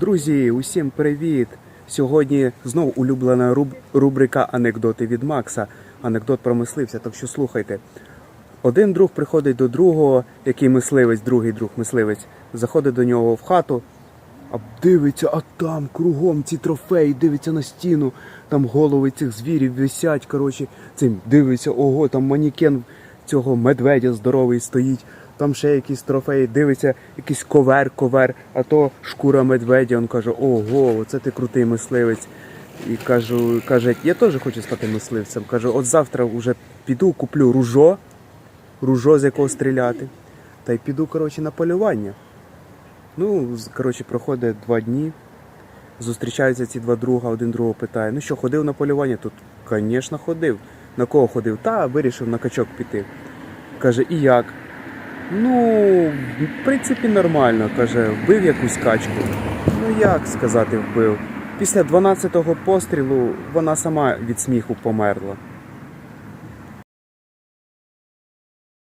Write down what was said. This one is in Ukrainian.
Друзі, усім привіт! Сьогодні знов улюблена руб- рубрика Анекдоти від Макса. Анекдот про мисливця, так що слухайте. Один друг приходить до другого, який мисливець, другий друг мисливець, заходить до нього в хату, а дивиться, а там кругом ці трофеї, дивиться на стіну, там голови цих звірів висять, коротше, цим дивиться, ого, там манікен цього медведя здоровий стоїть, там ще якісь трофеї, дивиться, якийсь ковер, ковер, а то шкура медведя. Він каже, ого, оце ти крутий мисливець. І кажу, каже, я теж хочу стати мисливцем. Каже, от завтра вже піду, куплю ружо, ружо, з якого стріляти. Та й піду, коротше, на полювання. Ну, коротше, проходить два дні. Зустрічаються ці два друга, один другого питає: ну що, ходив на полювання? Тут, звісно, ходив. На кого ходив? Та вирішив на качок піти. Каже, і як? Ну, в принципі, нормально. Каже, вбив якусь качку. Ну як сказати, вбив. Після 12-го пострілу вона сама від сміху померла.